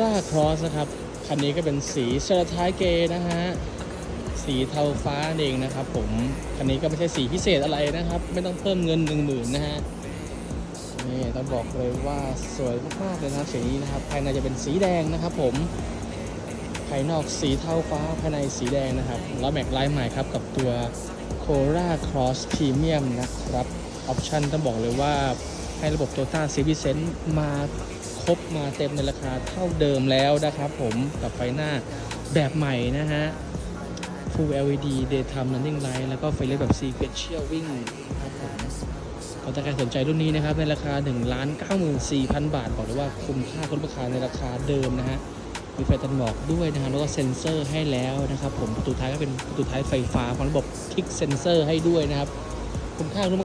ราครอสนะครับ คันนี้ก็เป็นสีเซอร์ท้ายเกย์นะฮะ สีเทาฟ้าเองนะครับผม คันนี้ก็ไม่ใช่สีพิเศษอะไรนะครับ ไม่ต้องเพิ่มเงินหนึ่งหมื่นนะฮะ นี่ต้องบอกเลยว่าสวยมากๆเลยนะสีนี้นะครับ ภายในจะเป็นสีแดงนะครับผม ภายนอกสีเทาฟ้า ภายในสีแดงนะครับ แล้วแม็กไลน์ใหม่ครับกับตัว c o r a Cross Premium นะครับ ออปชันต้องบอกเลยว่าให้ระบบ Toyota c v c e n s e มา ครบมาเต็มในราคาเท่าเดิมแล้วนะครับผมกับไฟหน้าแบบใหม่นะฮะ Full LED Daytime Running Light แล้วก็ไฟเลี้ยวแบบ Sequential Wing ครับผมก็ถ้าใครสนใจรุ่นนี้นะครับ ในราคา 1 9 4 0 0 0 บาท บอกเลยว่าคุ้มค่าคุ้มราคาในราคาเดิมนะฮะ มีไฟตัดหมอกด้วยนะครับแล้วก็เซ็นเซอร์ให้แล้วนะครับผมประตูท้ายก็เป็นประตูท้ายไฟฟ้าพร้อมระบบคลิกเซ็นเซอร์ให้ด้วยนะครับ คุ้มค่าคุ้ม